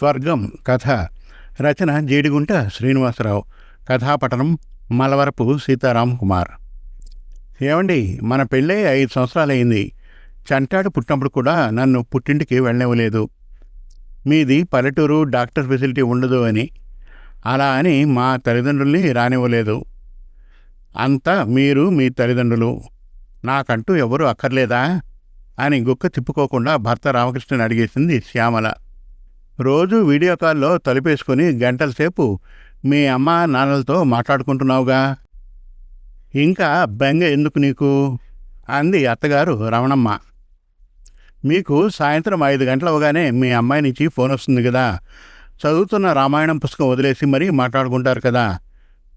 స్వర్గం కథ. రచన జేడిగుంట శ్రీనివాసరావు. కథాపఠనం మలవరపు సీతారాం కుమార్. ఏమండి మన పెళ్ళే ఐదు సంవత్సరాలైంది చంటాడు పుట్టినప్పుడు కూడా నన్ను పుట్టింటికి వెళ్ళనివ్వలేదు. మీది పల్లెటూరు డాక్టర్ ఫెసిలిటీ ఉండదు అని. అలా అని మా తల్లిదండ్రుల్ని రానివ్వలేదు. అంతా మీరు మీ తల్లిదండ్రులు. నాకంటూ ఎవరు అక్కర్లేదా? అని గుక్క తిప్పుకోకుండా భర్త రామకృష్ణని అడిగేసింది శ్యామల. రోజు వీడియో కాల్లో తలుపేసుకుని గంటల సేపు మీ అమ్మ నాన్నలతో మాట్లాడుకుంటున్నావుగా? ఇంకా బెంగ ఎందుకు నీకు? అంది అత్తగారు రమణమ్మ. మీకు సాయంత్రం ఐదు గంటలవగానే మీ అమ్మాయి నుంచి ఫోన్ వస్తుంది కదా చదువుతున్న రామాయణం పుస్తకం వదిలేసి మరీ మాట్లాడుకుంటారు కదా.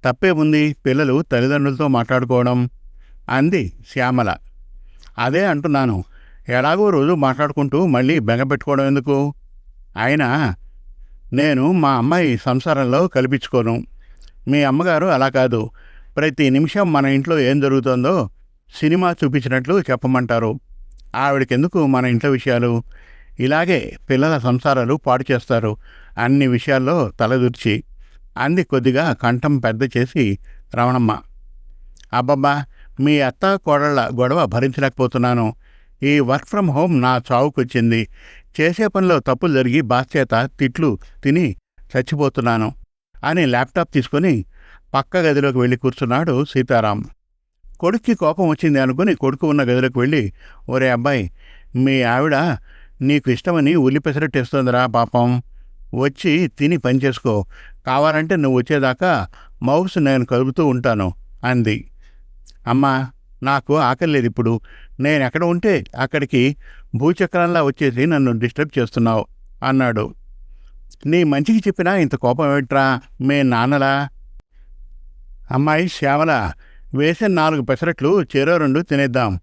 తప్పేముంది పిల్లలు తల్లిదండ్రులతో మాట్లాడుకోవడం? అంది శ్యామల. అదే అంటున్నాను. ఎలాగో రోజు మాట్లాడుకుంటూ మళ్ళీ బెంగ పెట్టుకోవడం ఎందుకు? అయినా నేను మా అమ్మాయి సంసారంలో కల్పించుకోను. మీ అమ్మగారు అలా కాదు. ప్రతి నిమిషం మన ఇంట్లో ఏం జరుగుతుందో సినిమా చూపించినట్లు చెప్పమంటారు. ఆవిడకెందుకు మన ఇంట్లో విషయాలు? ఇలాగే పిల్లల సంసారాలు పాడు చేస్తారు. అన్ని విషయాల్లో తలదూర్చి. అంది కొద్దిగా కంఠం పెద్ద చేసి రమణమ్మ. అబ్బబ్బా మీ అత్త కోడళ్ళ గొడవ భరించలేకపోతున్నాను. ఈ వర్క్ ఫ్రమ్ హోమ్ నా చావుకొచ్చింది. చేసే పనిలో తప్పులు జరిగి బాస్ చేత తిట్లు తిని చచ్చిపోతున్నాను అని ల్యాప్టాప్ తీసుకొని పక్క గదిలోకి వెళ్ళి కూర్చున్నాడు సీతారాం. కొడుక్కి కోపం వచ్చింది అనుకుని కొడుకు ఉన్న గదిలోకి వెళ్ళి ఒరే అబ్బాయి మీ ఆవిడ నీకు ఇష్టమని ఉల్లి పెసరట్టేస్తోందిరా పాపం. వచ్చి తిని పనిచేసుకో కావాలంటే నువ్వు వచ్చేదాకా మౌస్ నేను కలుపుతూ ఉంటాను అంది. అమ్మా నాకు ఆకలి లేదు ఇప్పుడు. నేను ఎక్కడ ఉంటే అక్కడికి భూచక్రంలా వచ్చేసి నన్ను డిస్టర్బ్ చేస్తున్నావు అన్నాడు. నీ మంచికి చెప్పినా ఇంత కోపం ఏమిట్రా మే నాన్నలా? అమ్మాయి శ్యామల వేసిన నాలుగు పెసరట్లు చెరో రెండు తినేద్దాం.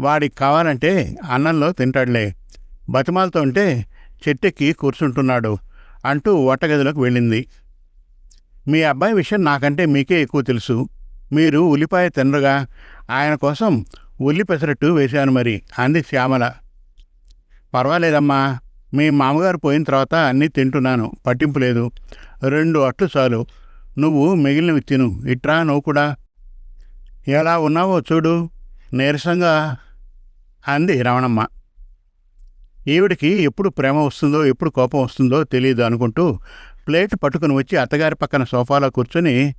వాడికి కావాలంటే అన్నంలో తింటాడులే. బతిమాలతో ఉంటే చెట్టెక్కి కూర్చుంటున్నాడు అంటూ వంటగదిలోకి వెళ్ళింది. మీ అబ్బాయి విషయం నాకంటే మీకే ఎక్కువ తెలుసు. మీరు ఉల్లిపాయ తినరుగా. ఆయన కోసం ఉల్లి పెసరట్టు వేశాను మరి అంది శ్యామల. పర్వాలేదమ్మా మీ మామగారు పోయిన తర్వాత అన్నీ తింటున్నాను పట్టింపు లేదు. రెండు అట్లు చాలు నువ్వు మిగిలినవి తిను ఇట్రా నువ్వు కూడా. ఎలా ఉన్నావో చూడు నీరసంగా అంది రమణమ్మ. ఈవిడికి ఎప్పుడు ప్రేమ వస్తుందో ఎప్పుడు కోపం వస్తుందో తెలియదు అనుకుంటూ ప్లేట్ పట్టుకుని వచ్చి అత్తగారి పక్కన సోఫాలో కూర్చొని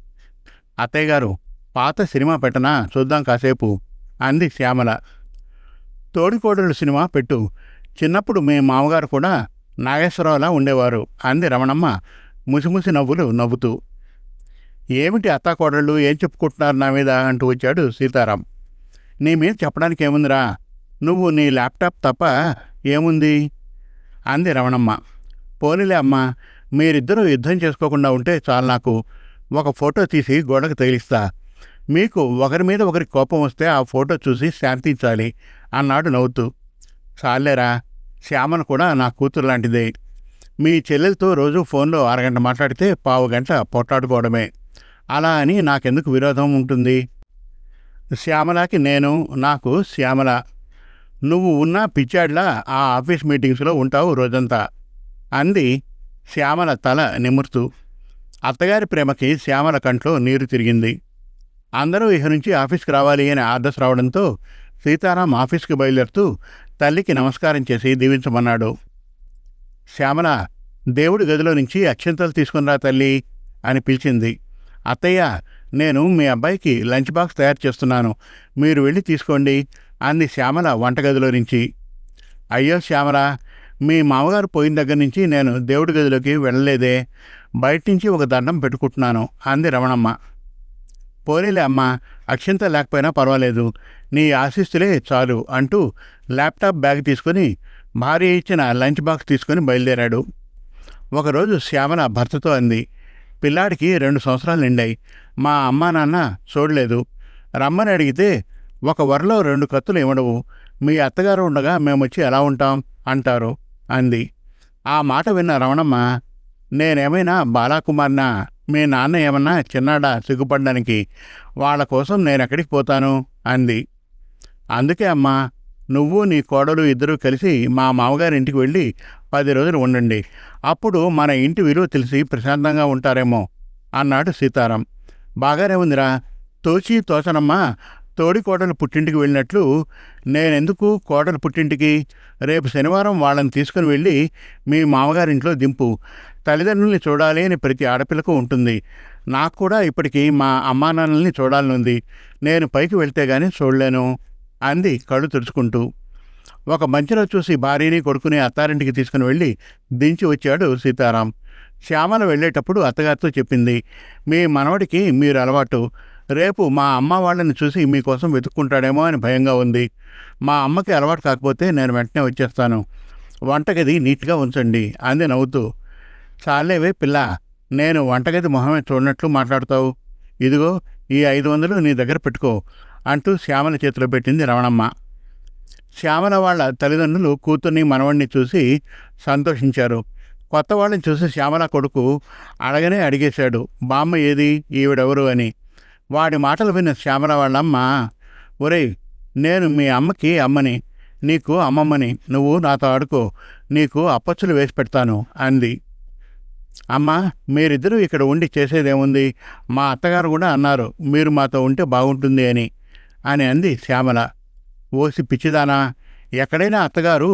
అత్తయ్య గారు పాత సినిమా పెట్టనా? చూద్దాం కాసేపు అంది శ్యామల. తోడికోడలు సినిమా పెట్టు. చిన్నప్పుడు మీ మామగారు కూడా నాగేశ్వరరావులా ఉండేవారు అంది రమణమ్మ ముసిముసి నవ్వులు నవ్వుతూ. ఏమిటి అత్తాకోడళ్ళు ఏం చెప్పుకుంటున్నారు నా మీద? అంటూ వచ్చాడు సీతారాం. నీ మీద చెప్పడానికి ఏముందిరా? నువ్వు నీ ల్యాప్టాప్ తప్ప ఏముంది? అంది రమణమ్మ. పోనీలే అమ్మా మీరిద్దరూ యుద్ధం చేసుకోకుండా ఉంటే చాలు నాకు. ఒక ఫోటో తీసి గోడకు తగిలిస్తా. మీకు ఒకరి మీద ఒకరి కోపం వస్తే ఆ ఫోటో చూసి శాంతించాలి అన్నాడు నవ్వుతూ. చాలేరా శ్యామను కూడా నా కూతురు లాంటిదే. మీ చెల్లెలతో రోజు ఫోన్లో అరగంట మాట్లాడితే పావు గంట పొట్టాడుకోవడమే అలా అని నాకెందుకు విరోధం ఉంటుంది? శ్యామలకి నేను నాకు శ్యామల. నువ్వు ఉన్న పిచ్చాడ్లా ఆ ఆఫీస్ మీటింగ్స్లో ఉంటావు రోజంతా అంది శ్యామల తల నిమురుతూ. అత్తగారి ప్రేమకి శ్యామల కంట్లో నీరు తిరిగింది. అందరూ ఇహ నుంచి ఆఫీస్కి రావాలి అని ఆర్డర్స్ రావడంతో సీతారాం ఆఫీస్కి బయలుదేరుతూ తల్లికి నమస్కారం చేసి దీవించమన్నాడు. శ్యామల దేవుడి గదిలో నుంచి అక్షంతలు తీసుకునిరా తల్లి అని పిలిచింది. అత్తయ్య నేను మీ అబ్బాయికి లంచ్ బాక్స్ తయారు చేస్తున్నాను. మీరు వెళ్ళి తీసుకోండి అంది శ్యామల వంటగదిలో నుంచి. అయ్యో శ్యామల మీ మామగారు పోయిన దగ్గర నుంచి నేను దేవుడి గదిలోకి వెళ్ళలేదే. బయట నుంచి ఒక దండం పెట్టుకుంటున్నాను అంది రమణమ్మ. పోరేలే అమ్మా అక్షంత లేకపోయినా పర్వాలేదు. నీ ఆశీస్సులే చాలు అంటూ ల్యాప్టాప్ బ్యాగ్ తీసుకుని భార్య ఇచ్చిన లంచ్ బాక్స్ తీసుకుని బయలుదేరాడు. ఒకరోజు శ్యామల భర్తతో అంది పిల్లాడికి రెండు సంవత్సరాలు నిండాయి. మా అమ్మా నాన్న చూడలేదు. రమ్మని అడిగితే ఒక వరలో రెండు కత్తులు ఇవ్వడవు. మీ అత్తగారు ఉండగా మేము వచ్చి ఎలా ఉంటాం అంటారు అంది. ఆ మాట విన్న రమణమ్మ నేనేమైనా బాలాకుమార్నా? మీ నాన్న ఏమన్నా చిన్నాడా సిగ్గుపడడానికి? వాళ్ళ కోసం నేను ఎక్కడికి పోతాను? అంది. అందుకే అమ్మా నువ్వు నీ కోడలు ఇద్దరూ కలిసి మా మామగారి ఇంటికి వెళ్ళి పది రోజులు ఉండండి. అప్పుడు మన ఇంటి విలువ తెలిసి ప్రశాంతంగా ఉంటారేమో అన్నాడు సీతారాం. బాగానే ఉందిరా. తోచి తోచనమ్మా తోడి కోడలు పుట్టింటికి వెళ్ళినట్లు నేనెందుకు కోడలు పుట్టింటికి? రేపు శనివారం వాళ్ళని తీసుకుని వెళ్ళి మీ మామగారింట్లో దింపు. తల్లిదండ్రుల్ని చూడాలి అని ప్రతి ఆడపిల్లకు ఉంటుంది. నాకు కూడా ఇప్పటికీ మా అమ్మా నాన్నల్ని చూడాలనుంది. నేను పైకి వెళ్తే గానీ చూడలేను అంది కళ్ళు తుడుచుకుంటూ. ఒక మంచిలో చూసి భార్యని కొడుకుని అత్తారింటికి తీసుకుని వెళ్ళి దించి వచ్చాడు సీతారాం. శ్యామల వెళ్ళేటప్పుడు అత్తగారితో చెప్పింది మీ మనవడికి మీరు అలవాటు. రేపు మా అమ్మ వాళ్ళని చూసి మీకోసం వెతుక్కుంటాడేమో అని భయంగా ఉంది. మా అమ్మకి అలవాటు కాకపోతే నేను వెంటనే వచ్చేస్తాను. వంటగది నీట్గా ఉంచండి అంది నవ్వుతూ. చాలేవే పిల్ల నేను వంటగది మొహమే చూడనట్లు మాట్లాడతావు. ఇదిగో ఈ ఐదు వందలు నీ దగ్గర పెట్టుకో అంటూ శ్యామల చేతిలో పెట్టింది రమణమ్మ. శ్యామల వాళ్ళ తల్లిదండ్రులు కూతుర్ని మనవణ్ణి చూసి సంతోషించారు. కొత్త వాళ్ళని చూసి శ్యామల కొడుకు అడగనే అడిగేశాడు బామ్మ ఏది? ఈవిడెవరు? అని. వాడి మాటలు విన్న శ్యామల వాళ్ళమ్మ. ఒరేయ్ నేను మీ అమ్మకి అమ్మని నీకు అమ్మమ్మని నువ్వు నాతో ఆడుకో నీకు అప్పచ్చులు వేసి పెడతాను అంది. అమ్మా మీరిద్దరూ ఇక్కడ ఉండి చేసేదేముంది? మా అత్తగారు కూడా అన్నారు మీరు మాతో ఉంటే బాగుంటుంది అని అని అంది శ్యామల. ఓసి పిచ్చిదానా ఎక్కడైనా అత్తగారు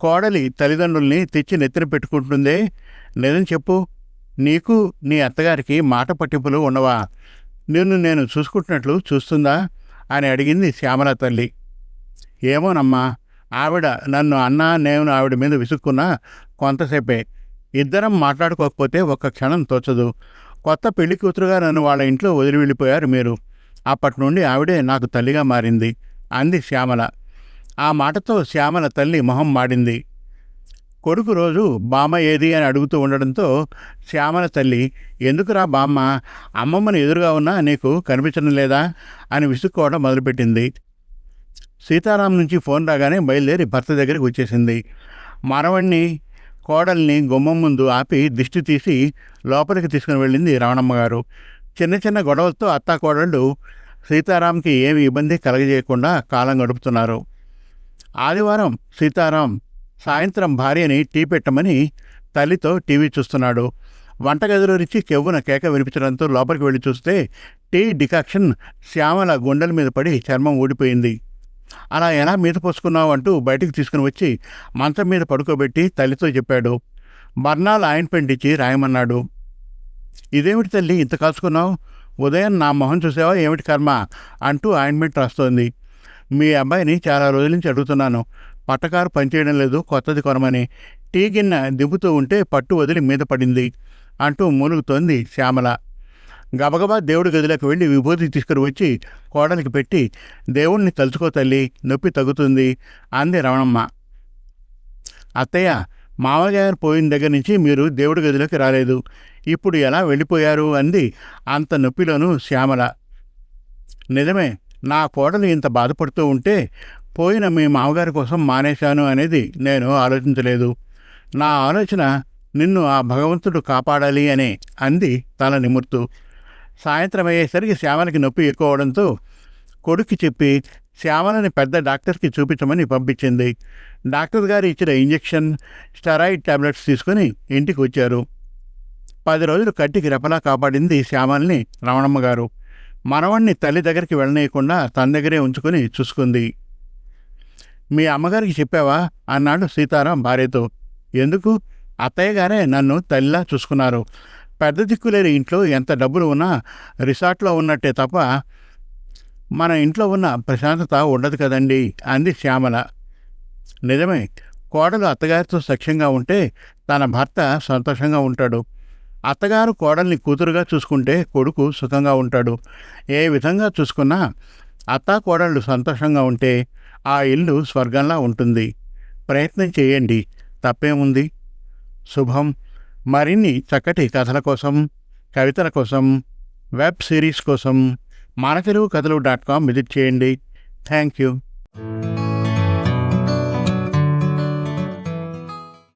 కోడలి తల్లిదండ్రుల్ని తెచ్చి నెత్తిన పెట్టుకుంటుందే? నిజం చెప్పు నీకు నీ అత్తగారికి మాట పట్టింపులు ఉండవా నిన్ను నేను చూసుకుంటున్నట్లు చూస్తుందా? అని అడిగింది శ్యామల తల్లి. ఏమోనమ్మా ఆవిడ నన్ను అన్నా నేను ఆవిడ మీద విసుక్కున్నా కొంతసేపే. ఇద్దరం మాట్లాడుకోకపోతే ఒక్క క్షణం తోచదు. కొత్త పెళ్ళి కూతురుగా నన్ను వాళ్ళ ఇంట్లో వదిలి వెళ్ళిపోయారు మీరు. అప్పటి నుండి ఆవిడే నాకు తల్లిగా మారింది అంది శ్యామల. ఆ మాటతో శ్యామల తల్లి మొహం మాడింది. కొడుకు రోజు బామ్మ ఏది అని అడుగుతూ ఉండడంతో శ్యామల తల్లి ఎందుకురా బామ్మ అమ్మమ్మని ఎదురుగా ఉన్నా నీకు కనిపించడం లేదా? అని విసుక్కోవడం మొదలుపెట్టింది. సీతారాం నుంచి ఫోన్ రాగానే బయలుదేరి భర్త దగ్గరికి వచ్చేసింది. మరవణ్ణి కోడల్ని గుమ్మం ముందు ఆపి దిష్టి తీసి లోపలికి తీసుకుని వెళ్ళింది రావణమ్మ గారు. చిన్న చిన్న గొడవలతో అత్తా కోడళ్ళు సీతారాంకి ఏమి ఇబ్బంది కలగజేయకుండా కాలం గడుపుతున్నారు. ఆదివారం సీతారాం సాయంత్రం భార్యని టీ పెట్టమని తల్లితో టీవీ చూస్తున్నాడు. వంటగదిలో నుంచి కెవ్వున కేక వినిపించడంతో లోపలికి వెళ్ళి చూస్తే టీ డికాక్షన్ శ్యామల గుండెల మీద పడి చర్మం ఊడిపోయింది. అలా ఎలా మీద పోసుకున్నావు? అంటూ బయటికి తీసుకుని వచ్చి మంచం మీద పడుకోబెట్టి తల్లితో చెప్పాడు. బర్నాల్ ఆయింట్మెంట్ ఇచ్చి రాయమన్నాడు. ఇదేమిటి తల్లి ఇంత కాల్చుకున్నావు? ఉదయం నా మొహం చూసావా? ఏమిటి కర్మ? అంటూ ఆయింట్మెంట్ రాస్తోంది. మీ అబ్బాయిని చాలా రోజుల నుంచి అడుగుతున్నాను. పట్టకారు పనిచేయడం లేదు కొత్తది కొనమని టీ గిన్నె దింపుతూ ఉంటే పట్టు వదిలి మీద పడింది అంటూ మూలుగుతోంది శ్యామల. గబగబా దేవుడి గదిలోకి వెళ్ళి విభూతి తీసుకుని వచ్చి కోడలికి పెట్టి దేవుణ్ణి తలుచుకో తల్లి నొప్పి తగ్గుతుంది అంది రమణమ్మ. అత్తయ్య మామగారు పోయిన దగ్గర నుంచి మీరు దేవుడి గదిలోకి రాలేదు. ఇప్పుడు ఎలా వెళ్ళిపోయారు? అంది అంత నొప్పిలోనూ శ్యామల. నిజమే నా కోడలు ఇంత బాధపడుతూ ఉంటే పోయిన మీ మామగారి కోసం మానేశాను అనేది నేను ఆలోచించలేదు. నా ఆలోచన నిన్ను ఆ భగవంతుడు కాపాడాలి అనే అంది తల నిమురుతూ. సాయంత్రం అయ్యేసరికి శ్యామలకి నొప్పి ఎక్కువ అవడంతో కొడుక్కి చెప్పి శ్యామలని పెద్ద డాక్టర్కి చూపించమని పంపించింది. డాక్టర్ గారు ఇచ్చిన ఇంజెక్షన్ స్టెరాయిడ్ టాబ్లెట్స్ తీసుకుని ఇంటికి వచ్చారు. పది రోజులు కట్టికి రెపలా కాపాడింది శ్యామల్ని రమణమ్మ గారు. మనవణ్ణి తల్లి దగ్గరికి వెళ్ళనీయకుండా తన దగ్గరే ఉంచుకొని చూసుకుంది. మీ అమ్మగారికి చెప్పావా? అన్నాడు సీతారాం భార్యతో. ఎందుకు? అత్తయ్య గారే నన్ను తల్లిలా చూసుకున్నారు. పెద్ద దిక్కులేని ఇంట్లో ఎంత డబ్బులు ఉన్నా రిసార్ట్లో ఉన్నట్టే తప్ప మన ఇంట్లో ఉన్న ప్రశాంతత ఉండదు కదండి అంది శ్యామల. నిజమే కోడలు అత్తగారితో సఖ్యంగా ఉంటే తన భర్త సంతోషంగా ఉంటాడు. అత్తగారు కోడల్ని కూతురుగా చూసుకుంటే కొడుకు సుఖంగా ఉంటాడు. ఏ విధంగా చూసుకున్నా అత్త కోడళ్ళు సంతోషంగా ఉంటే ఆ ఇల్లు స్వర్గంలా ఉంటుంది. ప్రయత్నం చేయండి. తప్పేముంది? శుభం. మరిన్ని చక్కటి కథల కోసం కవితల కోసం వెబ్ సిరీస్ కోసం మన తెలుగు కథలు డాట్ కామ్ విజిట్ చేయండి. Thank you.